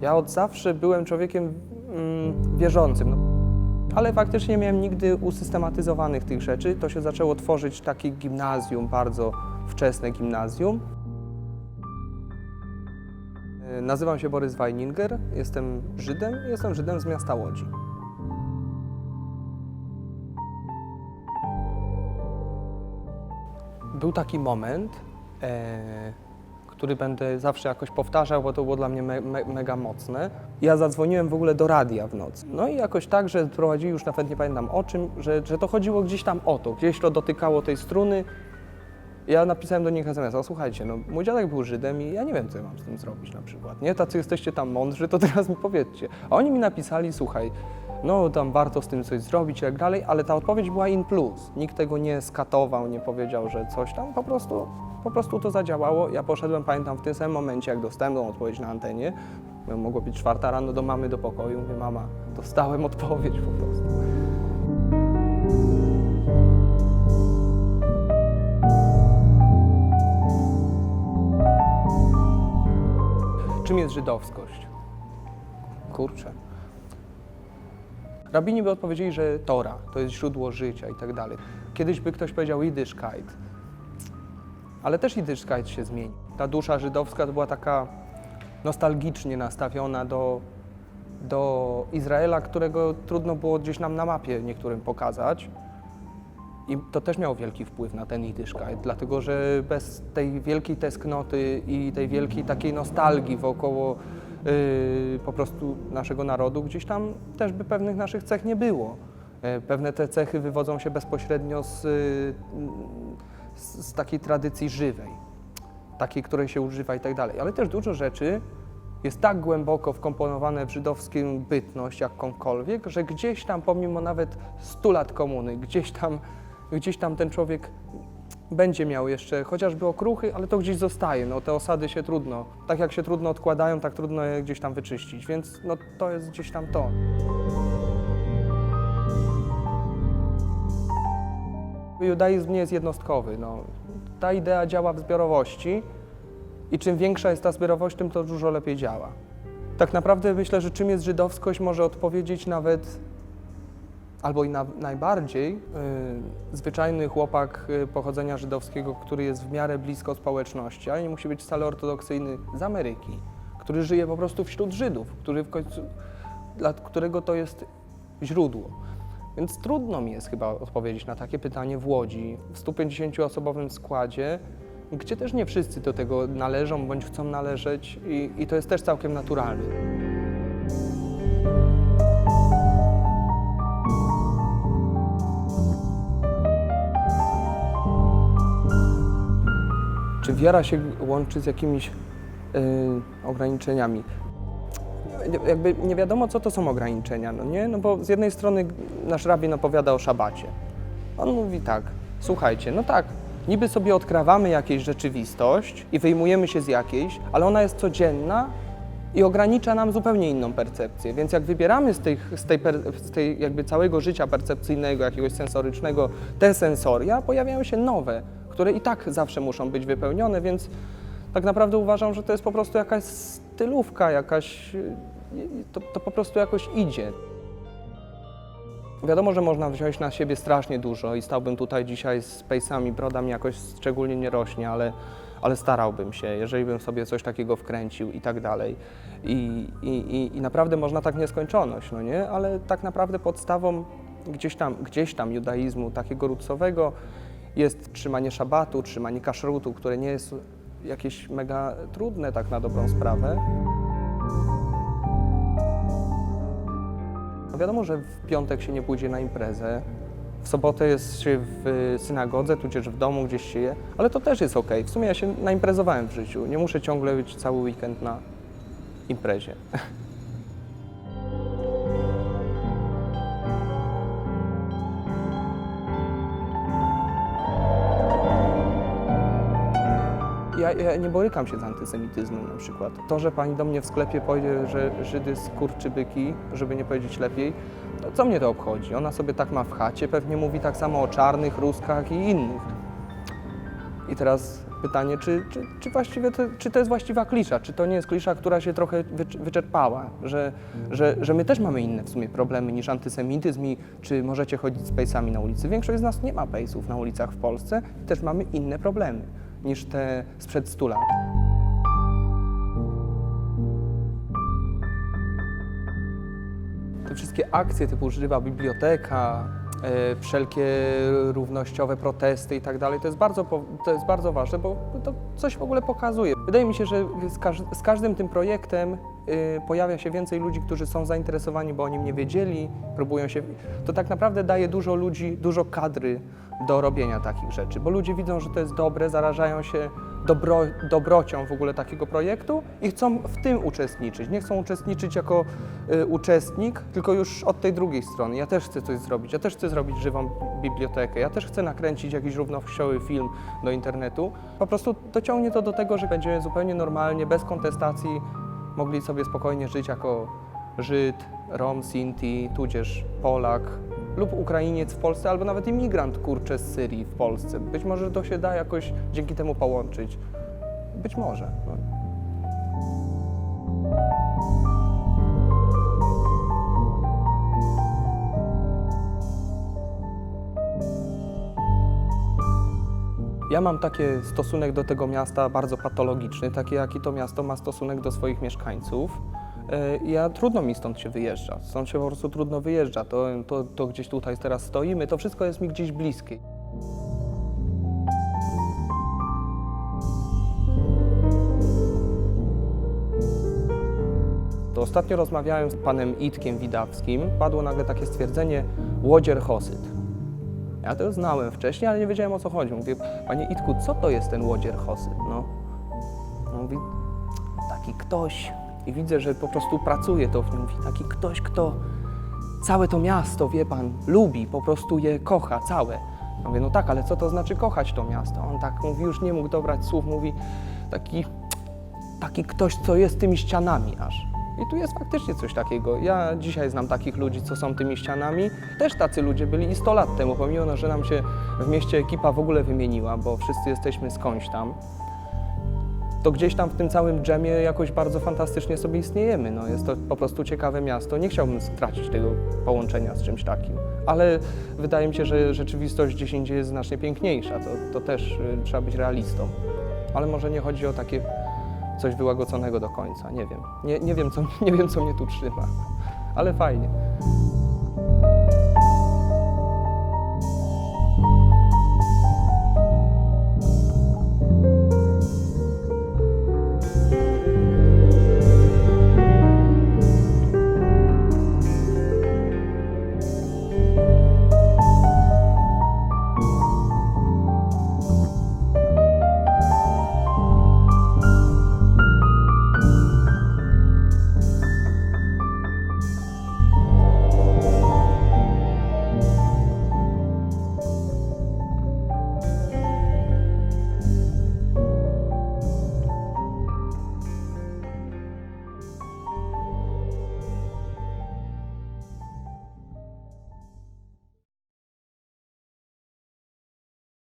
Ja od zawsze byłem człowiekiem mm, wierzącym, no. ale faktycznie nie miałem nigdy usystematyzowanych tych rzeczy. To się zaczęło tworzyć takie gimnazjum, bardzo wczesne gimnazjum. E, Nazywam się Borys Weininger, jestem Żydem, jestem Żydem z miasta Łodzi. Był taki moment, e, który będę zawsze jakoś powtarzał, bo to było dla mnie me, me, mega mocne. Ja zadzwoniłem w ogóle do radia w nocy. No i jakoś tak, że prowadzili już nawet nie pamiętam o czym, że, że to chodziło gdzieś tam o to, gdzieś to dotykało tej struny. Ja napisałem do nich SMS, o słuchajcie, no mój dziadek był Żydem i ja nie wiem, co ja mam z tym zrobić na przykład. Nie, tacy jesteście tam mądrzy, to teraz mi powiedzcie. A oni mi napisali, słuchaj, no tam warto z tym coś zrobić i tak dalej, ale ta odpowiedź była in plus. Nikt tego nie skatował, nie powiedział, że coś tam, po prostu, po prostu to zadziałało. Ja poszedłem, pamiętam, w tym samym momencie, jak dostałem tą odpowiedź na antenie, mogło być czwarta rano do mamy do pokoju, mówię, mama, dostałem odpowiedź po prostu. Czym jest żydowskość? Kurczę. Rabini by odpowiedzieli, że Tora to jest źródło życia i tak dalej. Kiedyś by ktoś powiedział Yiddishkeit, ale też Yiddishkeit się zmieni. Ta dusza żydowska to była taka nostalgicznie nastawiona do, do Izraela, którego trudno było gdzieś nam na mapie niektórym pokazać. I to też miało wielki wpływ na ten Yiddishkeit, dlatego że bez tej wielkiej tęsknoty i tej wielkiej takiej nostalgii wokoło yy, po prostu naszego narodu, gdzieś tam też by pewnych naszych cech nie było. Yy, Pewne te cechy wywodzą się bezpośrednio z, yy, z, takiej tradycji żywej, takiej, której się używa i tak dalej. Ale też dużo rzeczy jest tak głęboko wkomponowane w żydowską bytność, jakąkolwiek, że gdzieś tam, pomimo nawet 100 lat komuny, gdzieś tam, gdzieś tam ten człowiek będzie miał jeszcze chociażby okruchy, ale to gdzieś zostaje. No, te osady się trudno, tak jak się trudno odkładają, tak trudno je gdzieś tam wyczyścić, więc no, to jest gdzieś tam to. Judaizm nie jest jednostkowy. No. Ta idea działa w zbiorowości i czym większa jest ta zbiorowość, tym to dużo lepiej działa. Tak naprawdę myślę, że czym jest żydowskość może odpowiedzieć nawet albo i na, najbardziej y, zwyczajny chłopak y, pochodzenia żydowskiego, który jest w miarę blisko społeczności, ale nie musi być wcale ortodoksyjny z Ameryki, który żyje po prostu wśród Żydów, który w końcu, dla którego to jest źródło. Więc trudno mi jest chyba odpowiedzieć na takie pytanie w Łodzi, w 150-osobowym składzie, gdzie też nie wszyscy do tego należą bądź chcą należeć i, i to jest też całkiem naturalne. Czy wiara się łączy z jakimiś y, ograniczeniami? Jakby nie wiadomo, co to są ograniczenia, no nie? No bo z jednej strony nasz rabin opowiada o szabacie. On mówi tak, słuchajcie, no tak, niby sobie odkrawamy jakąś rzeczywistość i wyjmujemy się z jakiejś, ale ona jest codzienna i ogranicza nam zupełnie inną percepcję. Więc jak wybieramy z, tych, z, tej, z tej jakby całego życia percepcyjnego, jakiegoś sensorycznego te sensoria, pojawiają się nowe, które i tak zawsze muszą być wypełnione, więc tak naprawdę uważam, że to jest po prostu jakaś stylówka, jakaś, y, to, to po prostu jakoś idzie. Wiadomo, że można wziąć na siebie strasznie dużo i stałbym tutaj dzisiaj z pejsami, broda mi jakoś szczególnie nie rośnie, ale, ale starałbym się, jeżeli bym sobie coś takiego wkręcił i tak dalej. I, i, i, naprawdę można tak nieskończoność, no nie? Ale tak naprawdę podstawą gdzieś tam, gdzieś tam judaizmu takiego rucowego jest trzymanie szabatu, trzymanie kaszrutu, które nie jest jakieś mega trudne tak na dobrą sprawę. No wiadomo, że w piątek się nie pójdzie na imprezę, w sobotę jest się w synagodze, tudzież w domu gdzieś się je, ale to też jest ok. W sumie ja się naimprezowałem w życiu, nie muszę ciągle być cały weekend na imprezie. Ja, ja nie borykam się z antysemityzmem na przykład. To, że pani do mnie w sklepie powie, że Żydy skurczybyki, żeby nie powiedzieć lepiej, to co mnie to obchodzi? Ona sobie tak ma w chacie, pewnie mówi tak samo o czarnych, ruskach i innych. I teraz pytanie, czy, czy, czy właściwie to, czy to jest właściwa klisza? Czy to nie jest klisza, która się trochę wycz- wyczerpała? Że, że, że my też mamy inne w sumie problemy niż antysemityzm i czy możecie chodzić z pejsami na ulicy? Większość z nas nie ma pejsów na ulicach w Polsce też mamy inne problemy niż te sprzed 100 lat. Te wszystkie akcje typu Żywa Biblioteka, e, wszelkie równościowe protesty i tak dalej, to jest bardzo, to jest bardzo ważne, bo to coś w ogóle pokazuje. Wydaje mi się, że z, każ z każdym tym projektem y, pojawia się więcej ludzi, którzy są zainteresowani, bo o nim nie wiedzieli, próbują się... To tak naprawdę daje dużo ludzi, dużo kadry do robienia takich rzeczy, bo ludzie widzą, że to jest dobre, zarażają się dobro, dobrocią w ogóle takiego projektu i chcą w tym uczestniczyć. Nie chcą uczestniczyć jako y, uczestnik, tylko już od tej drugiej strony. Ja też chcę coś zrobić, ja też chcę zrobić żywą bibliotekę, ja też chcę nakręcić jakiś równościowy film do internetu. Po prostu dociągnie to do tego, że będziemy zupełnie normalnie, bez kontestacji mogli sobie spokojnie żyć jako Żyd, Rom, Sinti, tudzież Polak lub Ukrainiec w Polsce, albo nawet imigrant, kurczę, z Syrii w Polsce. Być może to się da jakoś dzięki temu połączyć. Być może. No. Ja mam taki stosunek do tego miasta bardzo patologiczny, taki jaki to miasto ma stosunek do swoich mieszkańców. E, Ja trudno mi stąd się wyjeżdża, stąd się po prostu trudno wyjeżdża. To, to, to gdzieś tutaj teraz stoimy, to wszystko jest mi gdzieś bliskie. To ostatnio rozmawiałem z panem Itkiem Widawskim, padło nagle takie stwierdzenie łodzier Hosyt. Ja to znałem wcześniej, ale nie wiedziałem o co chodzi. Mówię, panie Itku, co to jest ten łodzier Hosyt? No. no mówi, taki ktoś. I widzę, że po prostu pracuje to w nim. Taki ktoś, kto całe to miasto, wie pan, lubi, po prostu je kocha, całe. Ja mówię, no tak, ale co to znaczy kochać to miasto? On tak mówi, już nie mógł dobrać słów, mówi, taki, taki ktoś, co jest tymi ścianami aż. I tu jest faktycznie coś takiego. Ja dzisiaj znam takich ludzi, co są tymi ścianami. Też tacy ludzie byli i 100 lat temu, pomimo, że nam się w mieście ekipa w ogóle wymieniła, bo wszyscy jesteśmy skądś tam to gdzieś tam w tym całym dżemie jakoś bardzo fantastycznie sobie istniejemy. No, jest to po prostu ciekawe miasto. Nie chciałbym stracić tego połączenia z czymś takim. Ale wydaje mi się, że rzeczywistość gdzieś indziej jest znacznie piękniejsza. To, to też y, trzeba być realistą. Ale może nie chodzi o takie coś wyłagoconego do końca. Nie wiem. Nie, nie, wiem, co, nie wiem, co mnie tu trzyma. Ale fajnie.